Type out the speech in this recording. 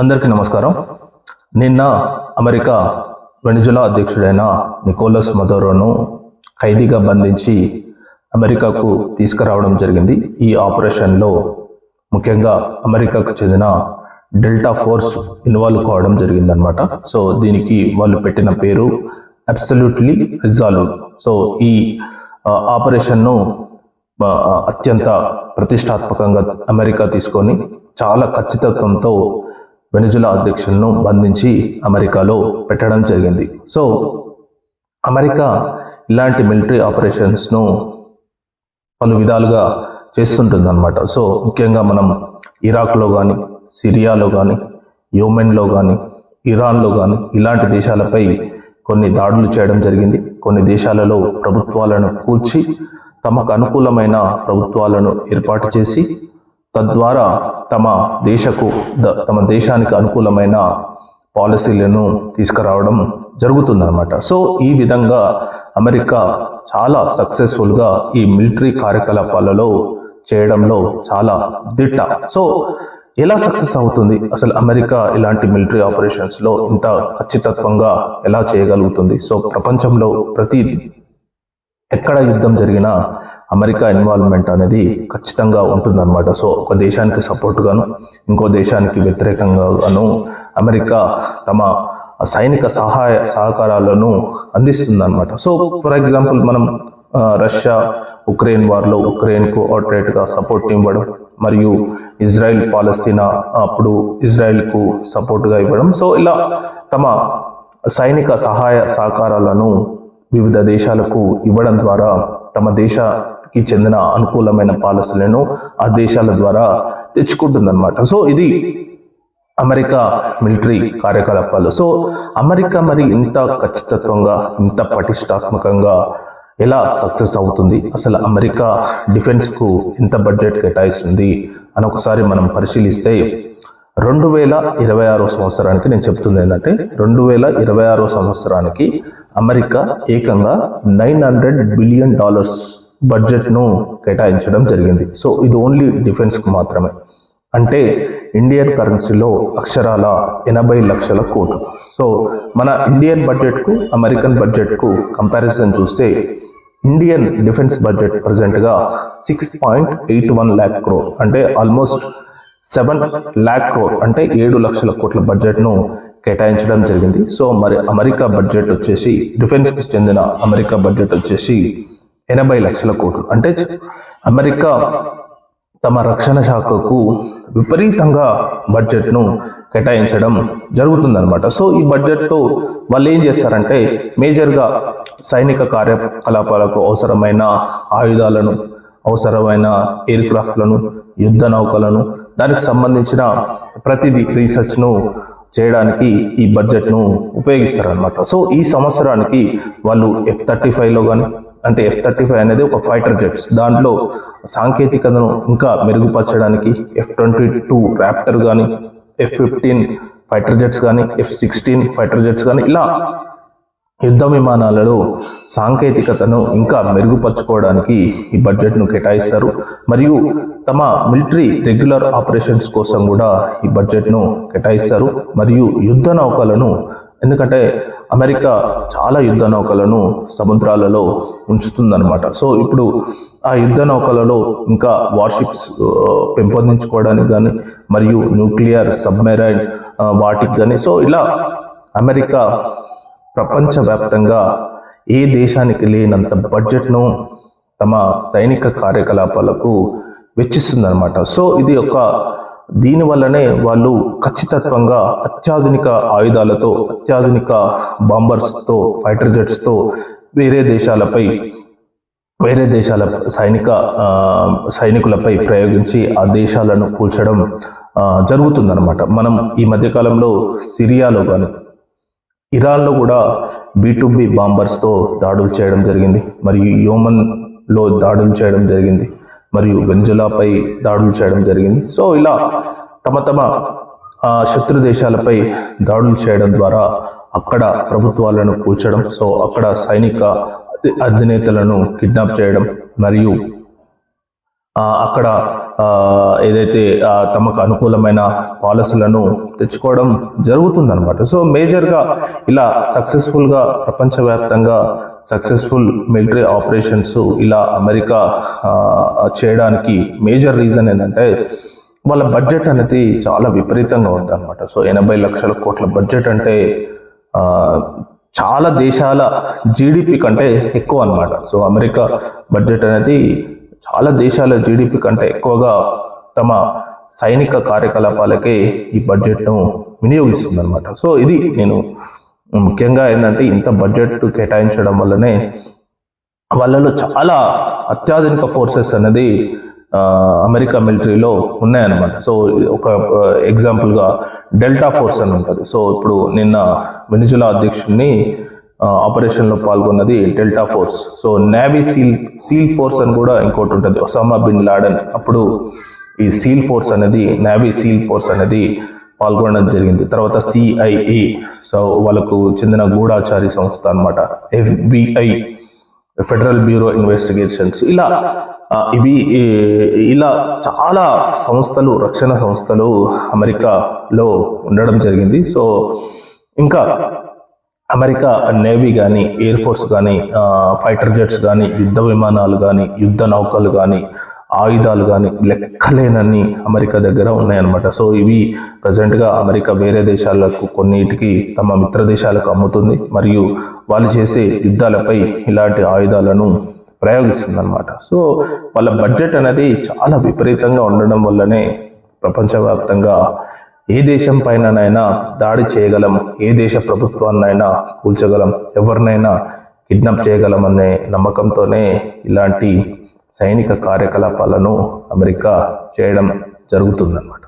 అందరికీ నమస్కారం. నిన్న అమెరికా వెనిజులా అధ్యక్షుడైన నికోలస్ మదోరోను ఖైదీగా బంధించి అమెరికాకు తీసుకురావడం జరిగింది. ఈ ఆపరేషన్లో ముఖ్యంగా అమెరికాకు చెందిన డెల్టా ఫోర్స్ ఇన్వాల్వ్ కావడం జరిగిందనమాట సో దీనికి వాళ్ళు పెట్టిన పేరు అబ్సల్యూట్లీ రిజాల్వ్. సో ఈ ఆపరేషన్ను అత్యంత ప్రతిష్టాత్మకంగా అమెరికా తీసుకొని చాలా ఖచ్చితత్వంతో వెనుజులా అధ్యక్షులను బంధించి అమెరికాలో పెట్టడం జరిగింది. సో అమెరికా ఇలాంటి మిలిటరీ ఆపరేషన్స్ను పలు విధాలుగా చేస్తుంటుందన్నమాట. సో ముఖ్యంగా మనం ఇరాక్లో కానీ సిరియాలో కానీ యోమెన్లో కానీ ఇరాన్లో కానీ ఇలాంటి దేశాలపై కొన్ని దాడులు చేయడం జరిగింది. కొన్ని దేశాలలో ప్రభుత్వాలను కూల్చి తమకు అనుకూలమైన ప్రభుత్వాలను ఏర్పాటు చేసి తద్వారా తమ దేశకు ద- తమ దేశానికి అనుకూలమైన పాలసీలను తీసుకురావడం జరుగుతుందన్నమాట. సో ఈ విధంగా అమెరికా చాలా సక్సెస్ఫుల్గా ఈ మిలిటరీ కార్యకలాపాలలో చేయడంలో చాలా దిట్ట. సో ఎలా సక్సెస్ అవుతుంది? అసలు అమెరికా ఇలాంటి మిలిటరీ ఆపరేషన్స్లో ఇంత ఖచ్చితత్వంగా ఎలా చేయగలుగుతుంది? సో ప్రపంచంలో ప్రతి ఎక్కడ యుద్ధం జరిగినా అమెరికా ఇన్వాల్వ్మెంట్ అనేది ఖచ్చితంగా ఉంటుందన్నమాట. సో ఒక దేశానికి సపోర్ట్గాను ఇంకో దేశానికి వ్యతిరేకంగాను అమెరికా తమ సైనిక సహాయ సహకారాలను అందిస్తుందన్నమాట. సో ఫర్ ఎగ్జాంపుల్ మనం రష్యా ఉక్రెయిన్ వార్లో ఉక్రెయిన్కు ఆటరేట్గా సపోర్ట్ ఇవ్వడం మరియు ఇజ్రాయెల్ పాలస్తీనా అప్పుడు ఇజ్రాయెల్కు సపోర్ట్గా ఇవ్వడం. సో ఇలా తమ సైనిక సహాయ సహకారాలను వివిధ దేశాలకు ఇవ్వడం ద్వారా తమ దేశ చెందిన అనుకూలమైన పాలసీలను ఆ దేశాల ద్వారా తెచ్చుకుంటుందన్నమాట. సో ఇది అమెరికా మిలిటరీ కార్యకలాపాలు. సో అమెరికా మరి ఇంత ఖచ్చితత్వంగా ఇంత పటిష్టాత్మకంగా ఎలా సక్సెస్ అవుతుంది? అసలు అమెరికా డిఫెన్స్కు ఎంత బడ్జెట్ కేటాయిస్తుంది? అని ఒకసారి మనం పరిశీలిస్తే రెండు వేల ఇరవై ఆరో సంవత్సరానికి నేను చెప్తుంది ఏంటంటే రెండు వేల ఇరవై ఆరో సంవత్సరానికి అమెరికా ఏకంగా నైన్ హండ్రెడ్ బిలియన్ డాలర్స్ బడ్జెట్ను కేటాయించడం జరిగింది. సో ఇది ఓన్లీ డిఫెన్స్కు మాత్రమే. అంటే ఇండియన్ కరెన్సీలో అక్షరాల ఎనభై లక్షల కోట్లు. సో మన ఇండియన్ బడ్జెట్కు అమెరికన్ బడ్జెట్కు కంపారిజన్ చూస్తే ఇండియన్ డిఫెన్స్ బడ్జెట్ ప్రజెంట్గా six point eight one lakh crore అంటే ఆల్మోస్ట్ సెవెన్ ల్యాక్ క్రోర్ అంటే ఏడు లక్షల కోట్ల బడ్జెట్ను కేటాయించడం జరిగింది. సో మరి అమెరికా బడ్జెట్ వచ్చేసి డిఫెన్స్కి చెందిన అమెరికా బడ్జెట్ వచ్చేసి ఎనభై లక్షల కోట్లు. అంటే అమెరికా తమ రక్షణ శాఖకు విపరీతంగా బడ్జెట్ను కేటాయించడం జరుగుతుందన్నమాట. సో ఈ బడ్జెట్తో వాళ్ళు ఏం చేస్తారంటే మేజర్గా సైనిక కార్యకలాపాలకు అవసరమైన ఆయుధాలను అవసరమైన ఎయిర్ క్రాఫ్ట్లను యుద్ధ నౌకలను దానికి సంబంధించిన ప్రతిదీ రీసెర్చ్ను చేయడానికి ఈ బడ్జెట్ను ఉపయోగిస్తారనమాట సో ఈ సంవత్సరానికి వాళ్ళు ఎఫ్ థర్టీ ఫైవ్లో కానీ అంటే ఎఫ్ థర్టీ ఫైవ్ అనేది ఒక ఫైటర్ జెట్స్ దాంట్లో సాంకేతికతను ఇంకా మెరుగుపరచడానికి ఎఫ్ ట్వంటీ టూ ర్యాప్టర్ కానీ ఎఫ్ ఫిఫ్టీన్ ఫైటర్ జెట్స్ కానీ ఎఫ్ సిక్స్టీన్ ఫైటర్ జెట్స్ కానీ ఇలా యుద్ధ విమానాలలో సాంకేతికతను ఇంకా మెరుగుపరచుకోవడానికి ఈ బడ్జెట్ను కేటాయిస్తారు. మరియు తమ మిలిటరీ రెగ్యులర్ ఆపరేషన్స్ కోసం కూడా ఈ బడ్జెట్ను కేటాయిస్తారు. మరియు యుద్ధ నౌకలను ఎందుకంటే అమెరికా చాలా యుద్ధ నౌకలను సముద్రాలలో ఉంచుతుందన్నమాట. సో ఇప్పుడు ఆ యుద్ధ నౌకలలో ఇంకా వార్షిప్స్ పెంపొందించుకోవడానికి కానీ మరియు న్యూక్లియర్ సబ్మెరైన్ వాటికి కానీ సో ఇలా అమెరికా ప్రపంచవ్యాప్తంగా ఏ దేశానికి లేనంత బడ్జెట్ను తమ సైనిక కార్యకలాపాలకు వెచ్చిస్తుందన్నమాట. సో ఇది ఒక దీని వల్లనే వాళ్ళు ఖచ్చితత్వంగా అత్యాధునిక ఆయుధాలతో అత్యాధునిక బాంబర్స్తో ఫైటర్ జెట్స్తో వేరే దేశాలపై వేరే దేశాల సైనిక సైనికులపై ప్రయోగించి ఆ దేశాలను కూల్చడం జరుగుతుందన్నమాట. మనం ఈ మధ్యకాలంలో సిరియాలో కానీ ఇరాన్లో కూడా బీటుబీ బి బాంబర్స్తో దాడులు చేయడం జరిగింది. మరియు యోమన్లో దాడులు చేయడం జరిగింది. మరియు వెంజులాపై దాడులు చేయడం జరిగింది. సో ఇలా తమ తమ శత్రు దేశాలపై దాడులు చేయడం ద్వారా అక్కడ ప్రభుత్వాలను కూల్చడం సో అక్కడ సైనిక అధినేతలను కిడ్నాప్ చేయడం మరియు అక్కడ ఏదైతే తమకు అనుకూలమైన పాలసీలను తెచ్చుకోవడం జరుగుతుందనమాట సో మేజర్గా ఇలా సక్సెస్ఫుల్గా ప్రపంచవ్యాప్తంగా సక్సెస్ఫుల్ మిలిటరీ ఆపరేషన్స్ ఇలా అమెరికా చేయడానికి మేజర్ రీజన్ ఏంటంటే వాళ్ళ బడ్జెట్ అనేది చాలా విపరీతంగా ఉందన్నమాట. సో ఎనభై లక్షల కోట్ల బడ్జెట్ అంటే చాలా దేశాల జీడిపి కంటే ఎక్కువ అనమాట సో అమెరికా బడ్జెట్ అనేది చాలా దేశాల జీడిపి కంటే ఎక్కువగా తమ సైనిక కార్యకలాపాలకే ఈ బడ్జెట్ను వినియోగిస్తుంది అనమాట సో ఇది నేను ముఖ్యంగా ఏంటంటే ఇంత బడ్జెట్ కేటాయించడం వల్లనే వాళ్ళలో చాలా అత్యాధునిక ఫోర్సెస్ అనేది అమెరికా మిలిటరీలో ఉన్నాయన్నమాట. సో ఒక ఎగ్జాంపుల్గా డెల్టా ఫోర్స్ అని ఉంటుంది. సో ఇప్పుడు నిన్న వెనిజులా అధ్యక్షుడిని ఆపరేషన్లో పాల్గొన్నది Delta Force so navy SEAL SEAL force అని కూడా ఇంకోటి ఉంటుంది ఒసామా బిన్ లాడన్ అప్పుడు ఈ సీల్ ఫోర్స్ అనేది నేవీ సీల్ ఫోర్స్ అనేది పాల్గొనడం జరిగింది. తర్వాత సిఐఏ సో వాళ్ళకు చెందిన గూఢాచారి సంస్థ అనమాట ఎఫ్బిఐ ఫెడరల్ బ్యూరో ఇన్వెస్టిగేషన్స్ ఇలా ఇవి ఇలా చాలా సంస్థలు రక్షణ సంస్థలు అమెరికాలో ఉండడం జరిగింది. సో ఇంకా అమెరికా నేవీ కానీ ఎయిర్ ఫోర్స్ కానీ ఫైటర్ జెట్స్ కానీ యుద్ధ విమానాలు కానీ యుద్ధ నౌకలు కానీ ఆయుధాలు కానీ లెక్కలేనన్ని అమెరికా దగ్గర ఉన్నాయన్నమాట. సో ఇవి ప్రజెంట్గా అమెరికా వేరే దేశాలకు కొన్నిటికి తమ మిత్ర దేశాలకు అమ్ముతుంది మరియు వాళ్ళు చేసే యుద్ధాలపై ఇలాంటి ఆయుధాలను ప్రయోగిస్తుంది సో వాళ్ళ బడ్జెట్ అనేది చాలా విపరీతంగా ఉండడం వల్లనే ప్రపంచవ్యాప్తంగా ఏ దేశం పైననైనా దాడి చేయగలం ఏ దేశ ప్రభుత్వాన్నైనా కూల్చగలం ఎవరినైనా కిడ్నాప్ చేయగలం అనే నమ్మకంతోనే ఇలాంటి సైనిక కార్యకలాపాలను అమెరికా చేయడం జరుగుతుందన్నమాట.